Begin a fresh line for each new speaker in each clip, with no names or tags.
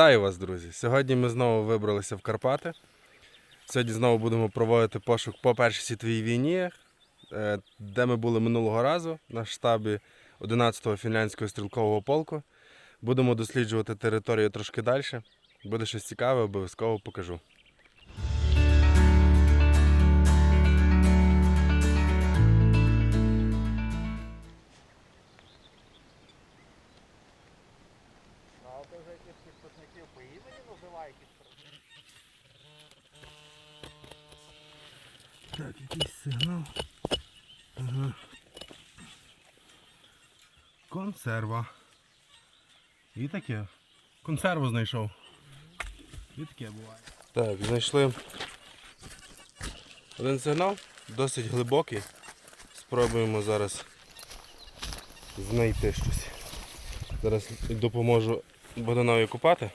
Вітаю вас, друзі! Сьогодні ми знову вибралися в Карпати. Сьогодні знову будемо проводити пошук по Першій світовій війні, е, де ми були минулого разу на штабі 11-го фінляндського стрілкового полку. Будемо досліджувати територію трошки далі. Буде щось цікаве, обов'язково покажу. Так, якийсь сигнал. Ага. Консерва. І таке. Консерву знайшов. І таке буває. Так, знайшли один сигнал, досить глибокий. Спробуємо зараз знайти щось. Зараз допоможу Богданові купати.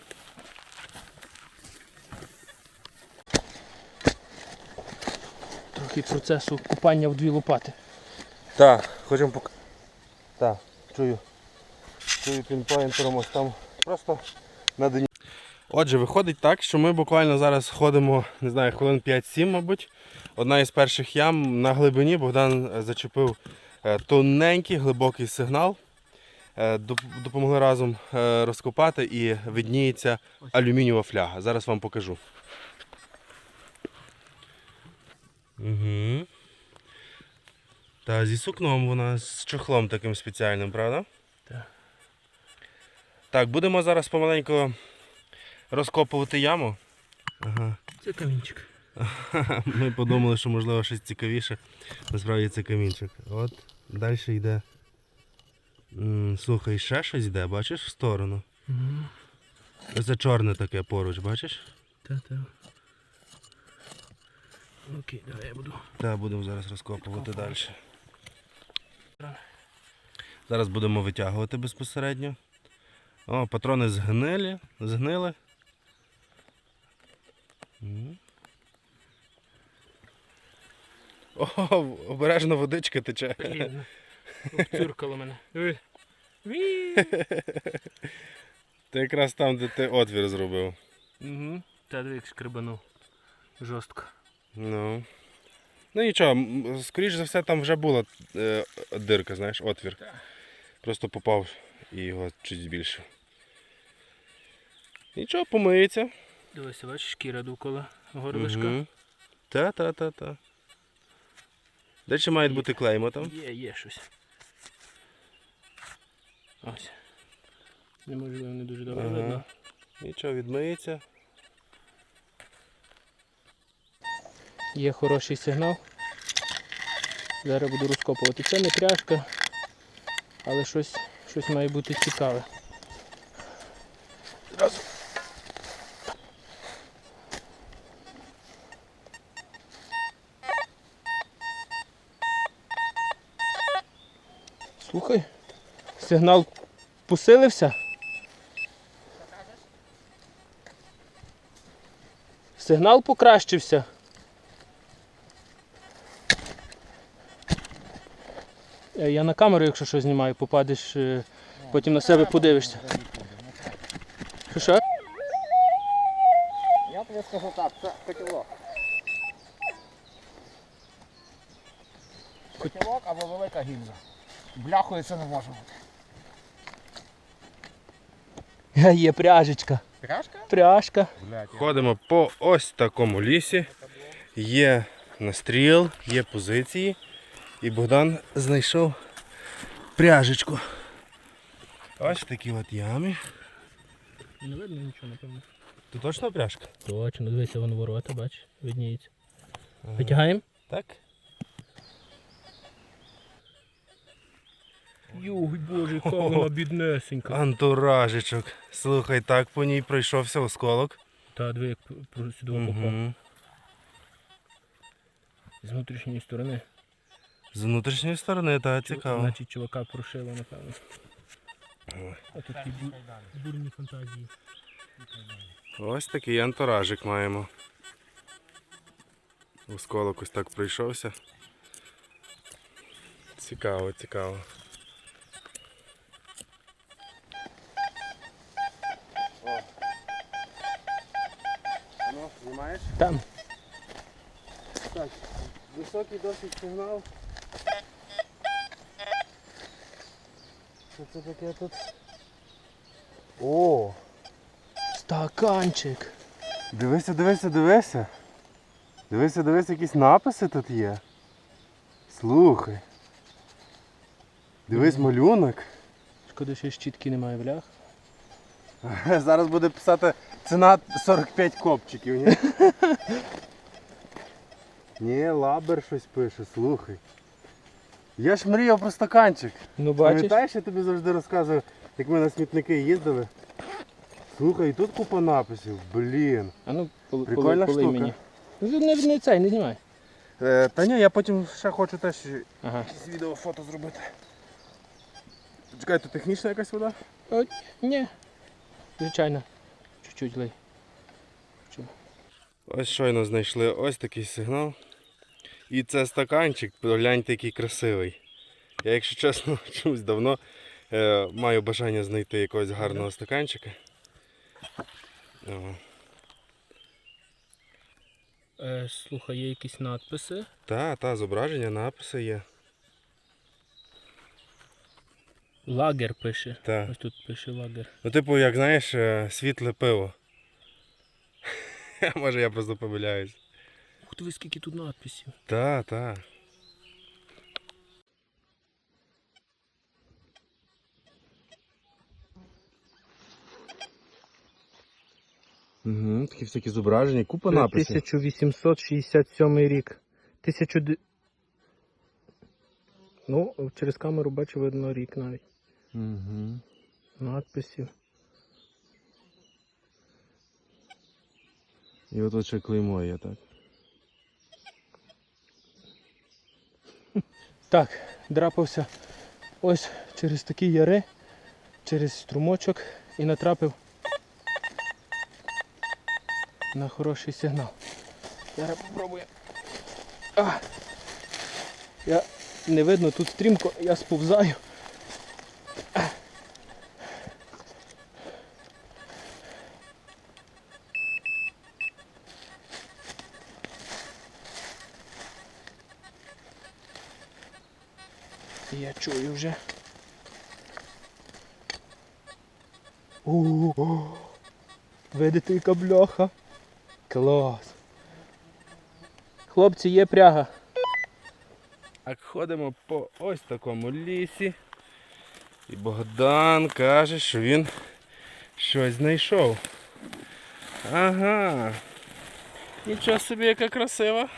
Трохи процесу купання в дві лопати.
Так, хочемо пок... Так, чую. Чую пінпоінтером ось там. Просто на дні. Отже, виходить так, що ми буквально зараз ходимо, не знаю, хвилин 5-7, мабуть. Одна із перших ям на глибині Богдан е, зачепив е, тоненький глибокий сигнал. Е, Допомогли разом розкопати і видніється алюмінієва фляга. Зараз вам покажу. Угу. Та зі сукном вона з чохлом таким спеціальним, правда?
Так.
Так, будемо зараз помаленьку розкопувати яму. Ага.
Це камінчик.
Ми подумали, що можливо щось цікавіше. Насправді це камінчик. От, далі йде. Слухай, ще щось йде, бачиш в сторону.
Угу.
Це чорне таке поруч, бачиш?
Та-та. Окей, давай я буду.
Так, будемо зараз розкопувати далі. Зараз будемо витягувати безпосередньо. О, патрони згнили, згнили. О, обережно водичка тече.
Обцюркало мене.
Ти якраз там, де ти отвір зробив.
Угу. Та двік шкребанув. Жорстко.
Ну. Ну нічого, скоріш за все там вже була е, дирка, знаєш, отвір. Просто попав і його чуть збільшив. Нічого, помиється.
Дивися, бачиш, шкіра довкола горлишка.
Мгм. Та-та-та-та. Де ще мають бути клейма там?
Є, є щось. Ось. Неможливо, не дуже добре
Ага.
видно.
Нічого, відмиється.
Є хороший сигнал. Зараз буду розкопувати. Це не пряжка, але щось, щось має бути цікаве. Зразу. Слухай, сигнал посилився. Сигнал покращився. Я на камеру, якщо що знімаю, попадеш, е, потім на себе подивишся. Що що?
Я тобі скажу так, це котілок. Котілок або велика гільза. Бляхою це не може бути.
Е, Є пряжечка.
Пряжка?
Пряжка.
Ходимо по ось такому лісі. Є настріл, є позиції. І Богдан знайшов пряжечку. Ось в такій от ямі.
Не видно нічого, напевно.
Тут точно пряжка?
Точно, дивися, вон ворота, бач, видніється. Витягаємо?
Так?
Юй, боже, яка вона біднесенька.
Антуражечок. Слухай, так по ній пройшовся осколок.
Та диви, як сюди попав. З внутрішньої сторони.
З внутрішньої сторони, так,
Чу-
цікаво.
Значить чувака прошило, напевно. А тут такі бу- бурні фантазії.
Ось такий антуражик маємо. Осколок ось так пройшовся. Цікаво, цікаво. Знімаєш?
Там.
Так, високий досить сигнал. Що це таке тут? О!
Стаканчик.
Дивися, дивися, дивися. Дивися, дивися, якісь написи тут є. Слухай. Дивись малюнок.
Шкода, що щітки немає блях.
Зараз буде писати ціна 45 копчиків, ні? Ні, лабер щось пише, слухай. Я ж мріяв про стаканчик.
Ну бачиш?
Пам'ятаєш, я тобі завжди розказую, як ми на смітники їздили. Слухай, і тут купа написів, блін.
А ну, пол-
Прикольна штука.
мені. Ну, Не, не цей, не знімай.
Е, та ні, я потім ще хочу теж
Ага.
якісь відео фото зробити. Чекай, тут технічна якась вода?
О, ні. Звичайно. Чуть-чуть лей.
Ось щойно знайшли ось такий сигнал. І це стаканчик, погляньте, який красивий. Я, якщо чесно, чомусь давно е, маю бажання знайти якогось гарного стаканчика. О,
Е, слухай, є якісь надписи.
Та, та, зображення, написи є.
Лагер пише.
Та.
Ось тут пише лагер.
Ну, типу, як знаєш, е, світле пиво. Може я просто помиляюсь.
Ух ти, скільки тут надписів.
Та, та. Угу, такі всякі зображення, купа написів.
1867 рік. 1000... Ну, через камеру бачу видно рік навіть.
Угу.
Надписів.
І от ще клеймо є, так.
Так, драпався ось через такі яри, через струмочок і натрапив на хороший сигнал. Зараз попробую. Я не видно, тут стрімко, я сповзаю. Я чую вже. О, видите, яка бляха. Клас. Хлопці, є пряга.
Так ходимо по ось такому лісі. І Богдан каже, що він щось знайшов. Ага. Нічого собі, яка красива.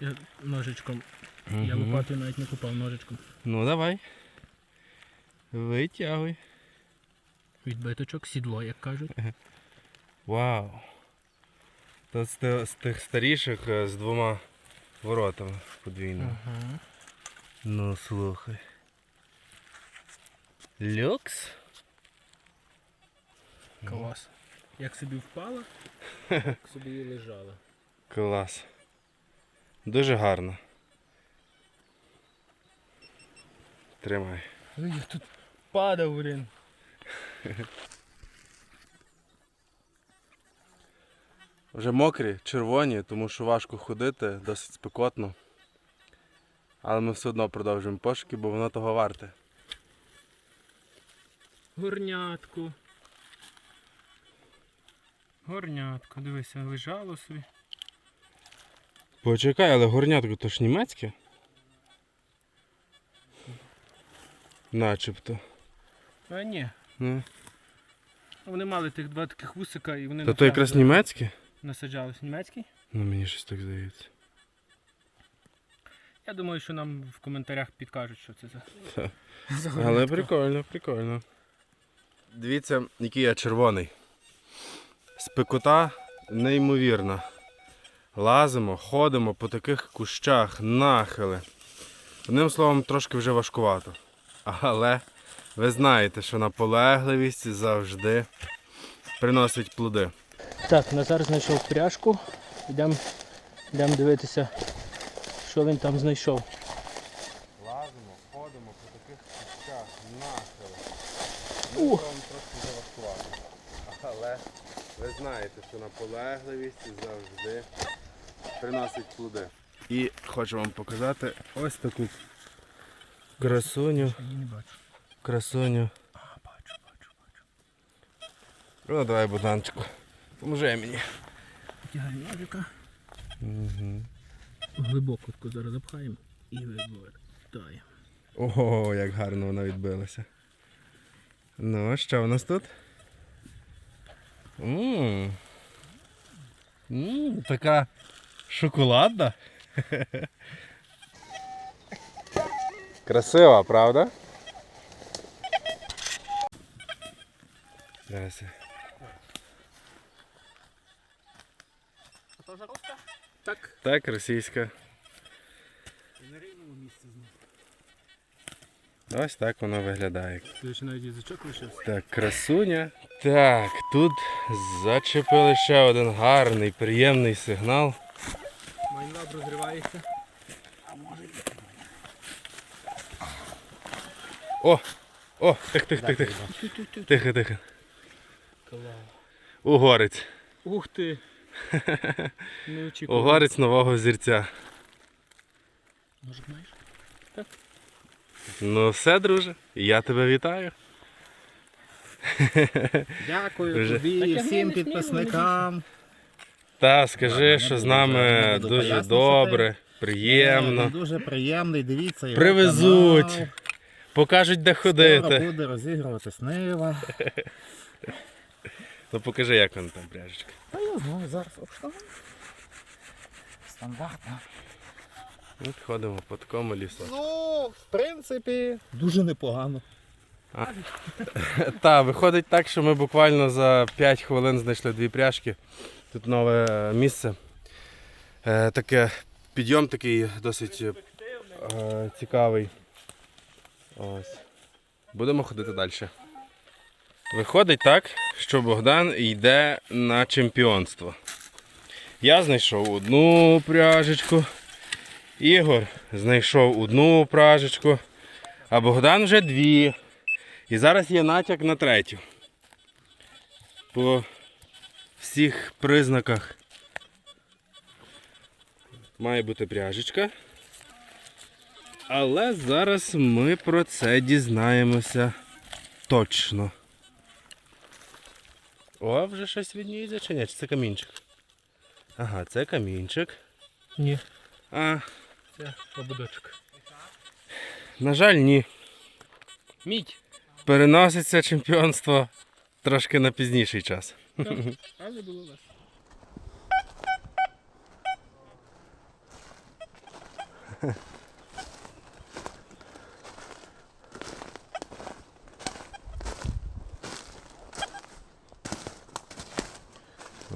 Я ножичком. Я лопатою навіть не купав ножичком.
Ну давай. Витягуй.
Відбиточок, сідло, як кажуть.
Вау. Тут з з тих старіших е, з двома воротами подвійними.
Ага.
Ну слухай. Люкс?
Клас. Як собі впала, так собі і лежала.
Клас. Дуже гарно. Тримай.
Ой, я тут падав, блін.
Вже мокрі, червоні, тому що важко ходити, досить спекотно. Але ми все одно продовжуємо пошуки, бо воно того варте.
Горнятку. Горнятко, дивися, лежало собі.
Почекай, але горнятко то ж німецьке? Начебто.
А ні.
Ну.
Вони мали тих два таких вусика і вони
Та то якраз німецьке?
насаджались. Німецький?
Ну мені щось так здається.
Я думаю, що нам в коментарях підкажуть, що це за.
Та.
за
Але прикольно, прикольно. Дивіться, який я червоний. Спекота неймовірна. Лазимо, ходимо по таких кущах, нахили. Одним словом, трошки вже важкувато. Але ви знаєте, що наполегливість завжди приносить плоди.
Так, Назар знайшов пряжку. Йдемо йдем дивитися, що він там знайшов.
Лазимо, ходимо по таких кущах, нахили.
Ух.
трошки вже. Але ви знаєте, що наполегливість завжди приносить плоди. І хочу вам показати ось таку красуню.
Не бачу.
Красуню.
А, бачу, бачу, бачу.
Ну, давай, Богданчику. Поможи мені.
Тягай ножика.
Угу.
Глибоко зараз запхаємо і вивертаємо.
Ого, як гарно вона відбилася. Ну, що у нас тут? Ммм. Ммм, така шоколадна. Красива, правда? Зараз. я-
А? Так.
Так, російська.
На рівному місці знов.
Ось так вона виглядає.
Ти ще навіть язичок лишився.
Так, красуня. Так, тут зачепили ще один гарний, приємний сигнал.
Майнлаб розривається.
О! О! Тих, тих, тих, тих. Тихо, тихо. Угорець.
Ух ти! Не очікував.
Угорець нового зірця.
Ножик маєш?
Ну все, друже, я тебе вітаю.
Дякую
Вже.
тобі і всім підписникам.
Та скажи,
Ладно,
що з нами дуже добре, приємно.
Дуже приємний, дивіться його
Привезуть,
канал.
Покажуть, де
Скоро
ходити.
буде розігруватись Нива.
Ну покажи, як вона там пряжечка.
Та я знаю, зараз обштовхну. Стандартно.
От ходимо по такому лісу.
Ну, в принципі, дуже непогано.
Та, виходить так, що ми буквально за 5 хвилин знайшли дві пряжки. Тут нове е, місце. Е, таке підйом такий досить е, цікавий. Ось. Будемо ходити далі. Виходить так, що Богдан йде на чемпіонство. Я знайшов одну пряжечку. Ігор знайшов одну пряжечку, а Богдан вже дві. І зараз є натяк на третю. По всіх признаках має бути пряжечка. Але зараз ми про це дізнаємося точно. О, вже щось відніється чи ні? Чи це камінчик? Ага, це камінчик.
Ні,
А,
це ободочок.
на жаль, ні.
Мідь!
Переноситься чемпіонство трошки на пізніший час.
Але було весело.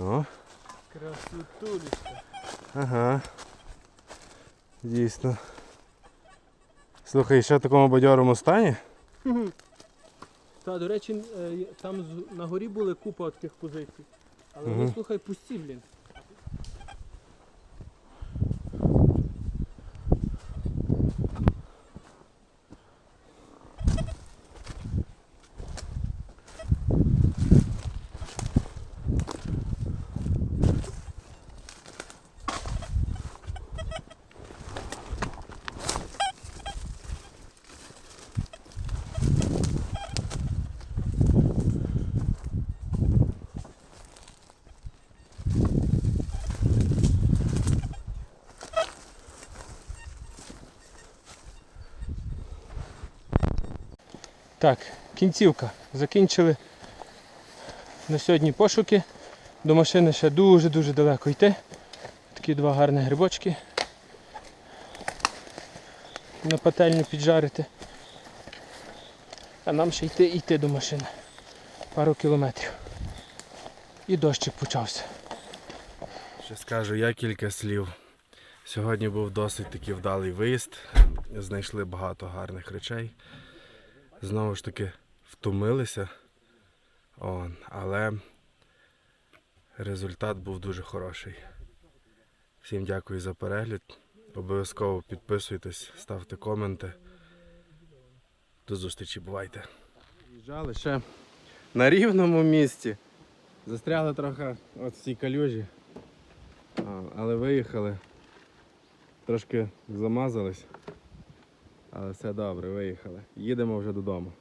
О,
Красотулечка.
ага. Дійсно. Слухай, ще в такому бадьорому стані?
Та, до речі, е, там на горі були купа таких позицій. Але вони, слухай, пусті, блін. Так, кінцівка. Закінчили на сьогодні пошуки. До машини ще дуже-дуже далеко йти. Такі два гарні грибочки. На пательню піджарити. А нам ще йти йти до машини. Пару кілометрів. І дощик почався.
Ще скажу я кілька слів. Сьогодні був досить такий вдалий виїзд. Знайшли багато гарних речей. Знову ж таки втомилися. О, але результат був дуже хороший. Всім дякую за перегляд. Обов'язково підписуйтесь, ставте коменти. До зустрічі, бувайте. Їжджали ще на рівному місці. Застрягли трохи от в цій калюжі, але виїхали. Трошки замазались. Але все добре, виїхали. Їдемо вже додому.